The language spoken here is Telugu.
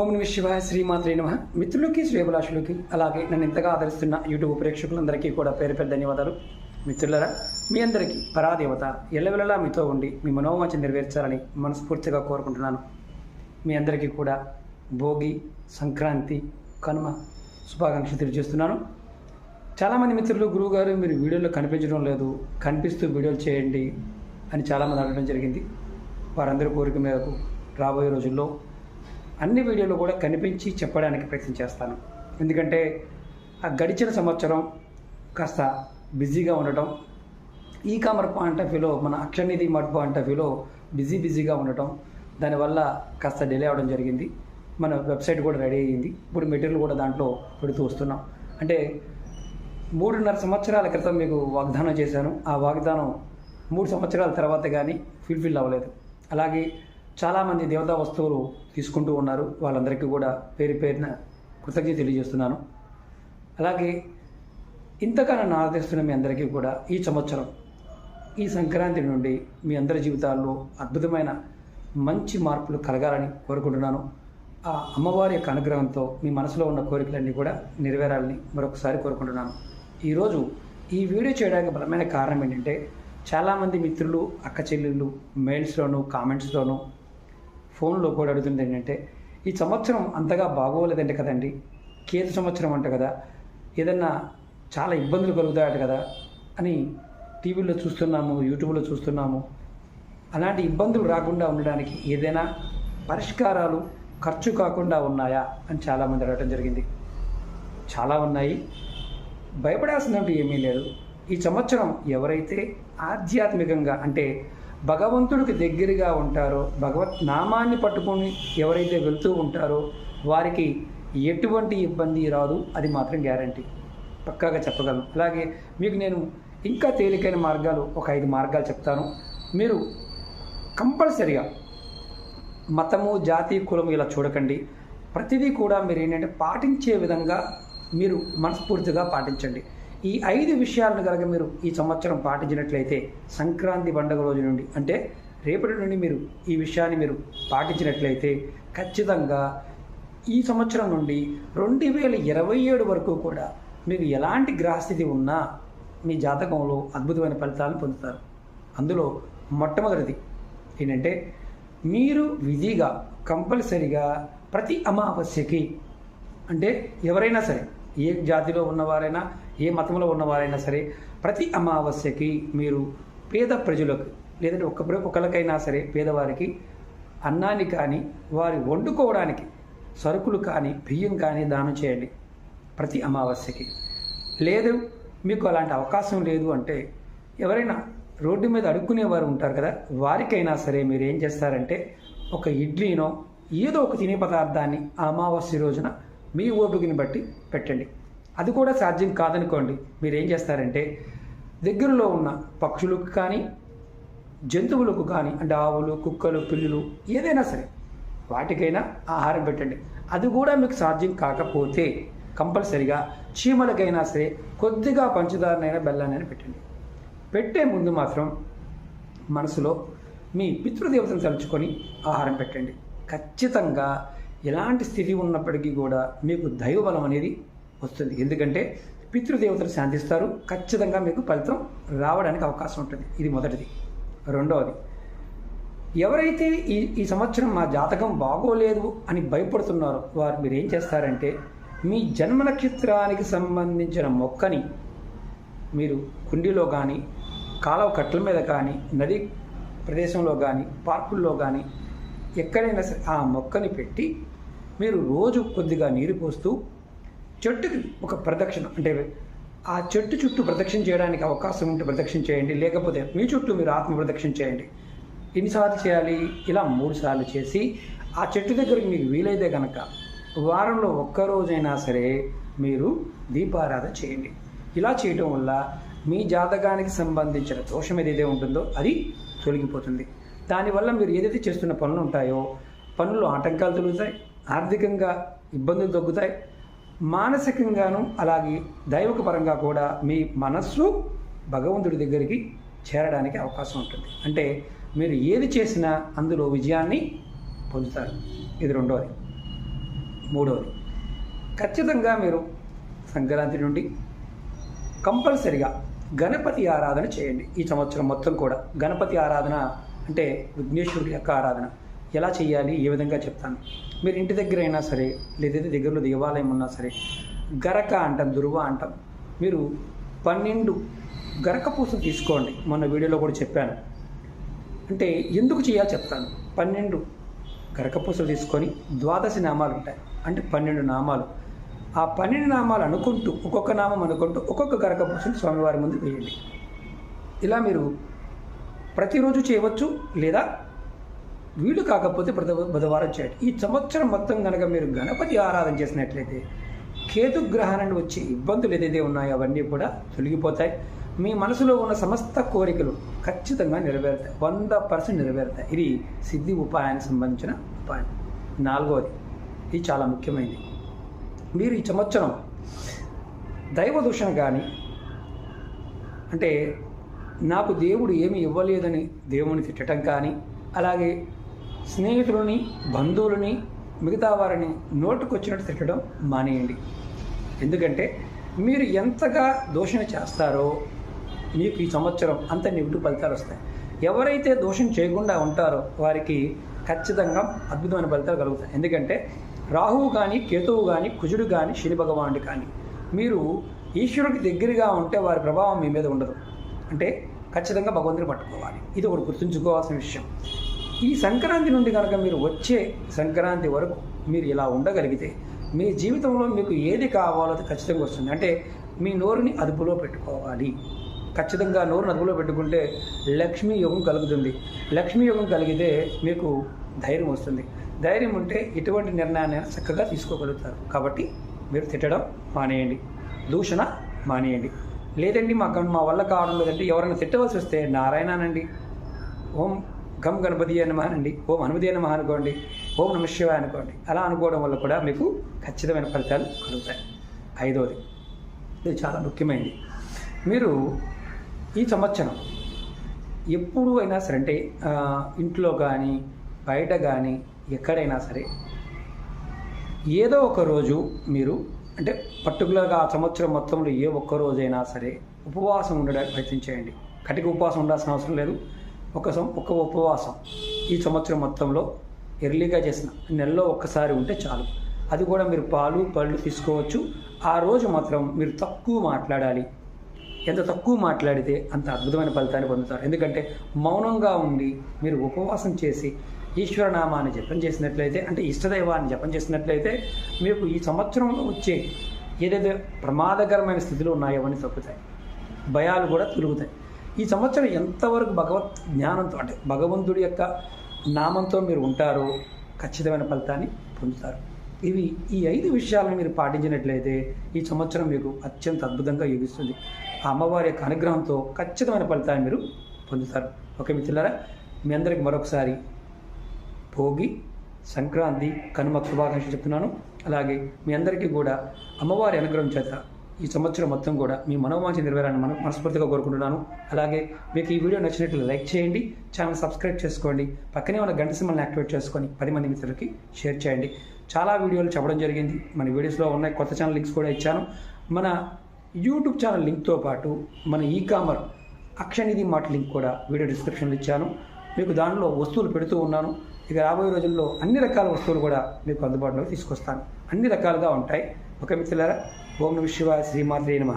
ఓం నమ శివాయ శ్రీమాత్రే నమ. మిత్రులకి శ్రేభిలాషులకి అలాగే నన్ను ఇంతగా ఆదరిస్తున్న యూట్యూబ్ ప్రేక్షకులందరికీ కూడా పేరు పేరు ధన్యవాదాలు. మిత్రులరా మీ అందరికీ పరాదేవత ఎల్లవెల్లలా మీతో ఉండి మీ మనోవాంఛ నెరవేర్చాలని మనస్ఫూర్తిగా కోరుకుంటున్నాను. మీ అందరికీ కూడా భోగి సంక్రాంతి కనుమ శుభాకాంక్షలు తెలియజేస్తున్నాను. చాలామంది మిత్రులు గురువుగారు మీరు వీడియోలో కనిపించడం లేదు కనిపిస్తూ వీడియోలు చేయండి అని చాలామంది అడగడం జరిగింది. వారందరి కోరిక మేరకు రాబోయే రోజుల్లో అన్ని వీడియోలు కూడా కనిపించి చెప్పడానికి ప్రయత్నం చేస్తాను. ఎందుకంటే ఆ గడిచిన సంవత్సరం కాస్త బిజీగా ఉండటం ఈ కామర్ పాయింట్ ఆఫ్ వ్యూలో మన అక్షరనిధి మట్ పాయింట్ ఆఫ్ వ్యూలో బిజీ బిజీగా ఉండటం దానివల్ల కాస్త డిలే అవ్వడం జరిగింది. మన వెబ్సైట్ కూడా రెడీ అయ్యింది. ఇప్పుడు మెటీరియల్ కూడా దాంట్లో పెడుతూ వస్తున్నాం. అంటే మూడున్నర సంవత్సరాల క్రితం మీకు వాగ్దానం చేశాను. ఆ వాగ్దానం మూడు సంవత్సరాల తర్వాత కానీ ఫుల్ఫిల్ అవ్వలేదు. అలాగే చాలామంది దేవతా వస్తువులు తీసుకుంటూ ఉన్నారు. వాళ్ళందరికీ కూడా పేరు పేరున కృతజ్ఞత తెలియజేస్తున్నాను. అలాగే ఇంతకాలం ఆరాధిస్తున్న మీ అందరికీ కూడా ఈ సంవత్సరం ఈ సంక్రాంతి నుండి మీ అందరి జీవితాల్లో అద్భుతమైన మంచి మార్పులు కలగాలని కోరుకుంటున్నాను. ఆ అమ్మవారి యొక్క అనుగ్రహంతో మీ మనసులో ఉన్న కోరికలన్నీ కూడా నెరవేరాలని మరొకసారి కోరుకుంటున్నాను. ఈరోజు ఈ వీడియో చేయడానికి బలమైన కారణం ఏంటంటే చాలామంది మిత్రులు అక్క చెల్లెళ్ళు మెయిల్స్లోనూ కామెంట్స్లోనూ ఫోన్లో కూడా అడుగుతుంది ఏంటంటే ఈ సంవత్సరం అంతగా బాగోలేదండి కదండి. కేతు సంవత్సరం అంట కదా ఏదన్నా చాలా ఇబ్బందులు కలుగుతాయట కదా అని టీవీలో చూస్తున్నాము యూట్యూబ్లో చూస్తున్నాము. అలాంటి ఇబ్బందులు రాకుండా ఉండడానికి ఏదైనా పరిష్కారాలు ఖర్చు కాకుండా ఉన్నాయా అని చాలామంది అడగటం జరిగింది. చాలా ఉన్నాయి. భయపడాల్సినట్టు ఏమీ లేదు. ఈ సంవత్సరం ఎవరైతే ఆధ్యాత్మికంగా అంటే భగవంతుడికి దగ్గరగా ఉంటారో భగవత్ నామాన్ని పట్టుకొని ఎవరైతే వెళ్తూ ఉంటారో వారికి ఎటువంటి ఇబ్బంది రాదు అది మాత్రం గ్యారంటీ. పక్కాగా చెప్పగలను. అలాగే మీకు నేను ఇంకా తేలికైన మార్గాలు ఒక ఐదు మార్గాలు చెప్తాను. మీరు కంపల్సరిగా మతము జాతి కులం ఇలా చూడకండి. ప్రతిదీ కూడా మీరు ఏంటంటే పాటించే విధంగా మీరు మనస్ఫూర్తిగా పాటించండి. ఈ ఐదు విషయాలను కనుక మీరు ఈ సంవత్సరం పాటించినట్లయితే సంక్రాంతి పండుగ రోజు నుండి అంటే రేపటి నుండి మీరు ఈ విషయాన్ని మీరు పాటించినట్లయితే ఖచ్చితంగా ఈ సంవత్సరం నుండి రెండు వేల ఇరవై ఏడు వరకు కూడా మీకు ఎలాంటి గ్రహస్థితి ఉన్నా మీ జాతకంలో అద్భుతమైన ఫలితాలను పొందుతారు. అందులో మొట్టమొదటిది ఏంటంటే మీరు విధిగా కంపల్సరిగా ప్రతి అమావాస్యకి అంటే ఎవరైనా సరే ఏ జాతిలో ఉన్నవారైనా ఏ మతంలో ఉన్నవారైనా సరే ప్రతి అమావాస్యకి మీరు పేద ప్రజలకు లేదంటే ఒక్క ఒకరికైనా సరే పేదవారికి అన్నాన్ని కానీ వారి వండుకోవడానికి సరుకులు కానీ బియ్యం కానీ దానం చేయండి ప్రతి అమావాస్యకి. లేదు మీకు అలాంటి అవకాశం లేదు అంటే ఎవరైనా రోడ్డు మీద అడుక్కునేవారు ఉంటారు కదా వారికైనా సరే మీరు ఏం చేస్తారంటే ఒక ఇడ్లీనో ఏదో ఒక తినే పదార్థాన్ని అమావాస్య రోజున మీ ఓపికని బట్టి పెట్టండి. అది కూడా సాధ్యం కాదనుకోండి మీరు ఏం చేస్తారంటే దగ్గరలో ఉన్న పక్షులకు కానీ జంతువులకు కానీ అంటే ఆవులు కుక్కలు పిల్లులు ఏదైనా సరే వాటికైనా ఆహారం పెట్టండి. అది కూడా మీకు సాధ్యం కాకపోతే కంపల్సరిగా చీమలకైనా సరే కొద్దిగా పంచదారనైనా బెల్లానైనా పెట్టండి. పెట్టే ముందు మాత్రం మనసులో మీ పితృదేవతను తలుచుకొని ఆహారం పెట్టండి. ఖచ్చితంగా ఎలాంటి స్థితి ఉన్నప్పటికీ కూడా మీకు దైవబలం అనేది వస్తుంది. ఎందుకంటే పితృదేవతలు శాంతిస్తారు. ఖచ్చితంగా మీకు ఫలితం రావడానికి అవకాశం ఉంటుంది. ఇది మొదటిది. రెండవది ఎవరైతే ఈ ఈ సంవత్సరం మా జాతకం బాగోలేదు అని భయపడుతున్నారో వారు మీరు ఏం చేస్తారంటే మీ జన్మ నక్షత్రానికి సంబంధించిన మొక్కని మీరు కుండీలో కానీ కాలువ కట్టల మీద కానీ నది ప్రదేశంలో కానీ పార్కుల్లో కానీ ఎక్కడైనా సరే ఆ మొక్కని పెట్టి మీరు రోజు కొద్దిగా నీరు పోస్తూ చెట్టుకి ఒక ప్రదక్షిణ అంటే ఆ చెట్టు చుట్టూ ప్రదక్షిణ చేయడానికి అవకాశం ఉంటే ప్రదక్షిణ చేయండి లేకపోతే మీ చుట్టూ మీరు ఆత్మ ప్రదక్షిణ చేయండి. ఎన్నిసార్లు చేయాలి? ఇలా మూడు సార్లు చేసి ఆ చెట్టు దగ్గరికి మీకు వీలైతే కనుక వారంలో ఒక్కరోజైనా సరే మీరు దీపారాధన చేయండి. ఇలా చేయటం వల్ల మీ జాతకానికి సంబంధించిన దోషం ఏదైతే ఉంటుందో అది తొలగిపోతుంది. దానివల్ల మీరు ఏదైతే చేస్తున్న పనులు ఉంటాయో పనుల్లో ఆటంకాలు తొలుగుతాయి. ఆర్థికంగా ఇబ్బందులు తగ్గుతాయి. మానసికంగాను అలాగే దైవక పరంగా కూడా మీ మనస్సు భగవంతుడి దగ్గరికి చేరడానికి అవకాశం ఉంటుంది. అంటే మీరు ఏది చేసినా అందులో విజయాన్ని పొందుతారు. ఇది రెండవది మూడవది ఖచ్చితంగా మీరు సంక్రాంతి నుండి కంపల్సరిగా గణపతి ఆరాధన చేయండి. ఈ సంవత్సరం మొత్తం కూడా గణపతి ఆరాధన అంటే విఘ్నేశ్వరుడి యొక్క ఆరాధన. ఎలా చేయాలి ఏ విధంగా చెప్తాను. మీరు ఇంటి దగ్గర అయినా సరే లేదైతే దగ్గరలో దేవాలయం ఉన్నా సరే గరక అంటాం దుర్వ అంటాం. మీరు పన్నెండు గరక పూసలు తీసుకోండి. మొన్న వీడియోలో కూడా చెప్పాను. అంటే ఎందుకు చేయాలో చెప్తాను. పన్నెండు గరక పూసలు తీసుకొని ద్వాదశి నామాలు ఉంటాయి. అంటే పన్నెండు నామాలు. ఆ పన్నెండు నామాలు అనుకుంటూ ఒక్కొక్క నామం అనుకుంటూ ఒక్కొక్క గరక పూసలు స్వామివారి ముందు వేయండి. ఇలా మీరు ప్రతిరోజు చేయవచ్చు లేదా వీలు కాకపోతే ప్రతి బుధవారం చేయండి ఈ సంవత్సరం మొత్తం కనుక మీరు గణపతి ఆరాధన చేసినట్లయితే కేతు గ్రహాన్ని వచ్చే ఇబ్బందులు ఏదైతే ఉన్నాయో అవన్నీ కూడా తొలగిపోతాయి. మీ మనసులో ఉన్న సమస్త కోరికలు ఖచ్చితంగా నెరవేరుతాయి. వంద పర్సెంట్ నెరవేరుతాయి. ఇది సిద్ధి ఉపాయానికి సంబంధించిన ఉపాయం. నాలుగవది ఇది చాలా ముఖ్యమైనది. మీరు ఈ సంవత్సరం దైవ దూషణ కానీ అంటే నాకు దేవుడు ఏమి ఇవ్వలేదని దేవుని తిట్టడం కానీ అలాగే స్నేహితులని బంధువులని మిగతా వారిని నోటుకొచ్చినట్టు తిట్టడం మానేయండి. ఎందుకంటే మీరు ఎంతగా దోషణ చేస్తారో మీకు ఈ సంవత్సరం అంత నెగిటివ్ ఫలితాలు వస్తాయి. ఎవరైతే దోషం చేయకుండా ఉంటారో వారికి ఖచ్చితంగా అద్భుతమైన ఫలితాలు కలుగుతాయి. ఎందుకంటే రాహువు కానీ కేతువు కానీ కుజుడు కానీ శని భగవానుడు కానీ మీరు ఈశ్వరుడికి దగ్గరగా ఉంటే వారి ప్రభావం మీ మీద ఉండదు. అంటే ఖచ్చితంగా భగవంతుని పట్టుకోవాలి. ఇది ఒకటి గుర్తుంచుకోవాల్సిన విషయం. ఈ సంక్రాంతి నుండి కనుక మీరు వచ్చే సంక్రాంతి వరకు మీరు ఇలా ఉండగలిగితే మీ జీవితంలో మీకు ఏది కావాలో అది ఖచ్చితంగా వస్తుంది. అంటే మీ నోరుని అదుపులో పెట్టుకోవాలి. ఖచ్చితంగా నోరుని అదుపులో పెట్టుకుంటే లక్ష్మీ యోగం కలుగుతుంది. లక్ష్మీ యోగం కలిగితే మీకు ధైర్యం వస్తుంది. ధైర్యం ఉంటే ఎటువంటి నిర్ణయాన్ని చక్కగా తీసుకోగలుగుతారు. కాబట్టి మీరు తిట్టడం మానేయండి. దూషణ మానేయండి. లేదండి మాకు మా వల్ల కావడం లేదంటే ఎవరైనా తిట్టవలసి వస్తే నారాయణనండి. ఓం గమ్ గణపతి అని మహానండి ఓం హనుమతి అని మహా అనుకోండి ఓం నమశివ అనుకోండి. అలా అనుకోవడం వల్ల కూడా మీకు ఖచ్చితమైన ఫలితాలు కలుగుతాయి. ఐదవది ఇది చాలా ముఖ్యమైనది. మీరు ఈ సంవత్సరం ఎప్పుడు అయినా సరే అంటే ఇంట్లో కానీ బయట కానీ ఎక్కడైనా సరే ఏదో ఒక రోజు మీరు అంటే పర్టికులర్గా ఆ సంవత్సరం మొత్తంలో ఏ ఒక్క రోజైనా సరే ఉపవాసం ఉండడానికి ప్రయత్నం చేయండి. కటిక ఉపవాసం ఉండాల్సిన అవసరం లేదు. ఒక సం ఒక ఉపవాసం. ఈ సంవత్సరం మొత్తంలో ఎర్లీగా చేసిన నెలలో ఒక్కసారి ఉంటే చాలు. అది కూడా మీరు పాలు పళ్ళు తీసుకోవచ్చు. ఆ రోజు మాత్రం మీరు తక్కువ మాట్లాడాలి. ఎంత తక్కువ మాట్లాడితే అంత అద్భుతమైన ఫలితాన్ని పొందుతారు. ఎందుకంటే మౌనంగా ఉండి మీరు ఉపవాసం చేసి ఈశ్వరనామాన్ని జపం చేసినట్లయితే అంటే ఇష్టదైవాన్ని జపం చేసినట్లయితే మీకు ఈ సంవత్సరంలో వచ్చే ఏదైతే ప్రమాదకరమైన స్థితిలో ఉన్నాయో అవన్నీ తగ్గుతాయి భయాలు కూడా తొలుగుతాయి. ఈ సంవత్సరం ఎంతవరకు భగవత్ జ్ఞానంతో అంటే భగవంతుడి యొక్క నామంతో మీరు ఉంటారో ఖచ్చితమైన ఫలితాన్ని పొందుతారు. ఇవి ఈ ఐదు విషయాలను మీరు పాటించినట్లయితే ఈ సంవత్సరం మీకు అత్యంత అద్భుతంగా యోగిస్తుంది. ఆ అమ్మవారి యొక్క అనుగ్రహంతో ఖచ్చితమైన ఫలితాన్ని మీరు పొందుతారు. ఓకే మిత్రులారా మీ అందరికి మరొకసారి భోగి సంక్రాంతి కనుమ శుభాకాంక్షలు చెప్తున్నాను. అలాగే మీ అందరికీ కూడా అమ్మవారి అనుగ్రహం చేత ఈ సంవత్సరం మొత్తం కూడా మీ మనోవాంఛ నెరవేరాలని మనం మనస్ఫూర్తిగా కోరుకుంటున్నాను. అలాగే మీకు ఈ వీడియో నచ్చినట్లు లైక్ చేయండి ఛానల్ సబ్స్క్రైబ్ చేసుకోండి పక్కనే ఉన్న గంట సింబల్ని యాక్టివేట్ చేసుకొని పది మంది మిత్రులకి షేర్ చేయండి. చాలా వీడియోలు చెప్పడం జరిగింది. మన వీడియోస్లో ఉన్నాయి కొత్త ఛానల్ లింక్స్ కూడా ఇచ్చాను. మన యూట్యూబ్ ఛానల్ లింక్తో పాటు మన ఈ కామర్ అక్షనిధి మాట లింక్ కూడా వీడియో డిస్క్రిప్షన్లో ఇచ్చాను. మీకు దానిలో వస్తువులు పెడుతూ ఉన్నాను. ఇక రాబోయే రోజుల్లో అన్ని రకాల వస్తువులు కూడా మీకు అందుబాటులోకి తీసుకొస్తాను. అన్ని రకాలుగా ఉంటాయి. ఓకే మిత్రులారా ఓం నమ శివాయ శ్రీమాత్రే నమ.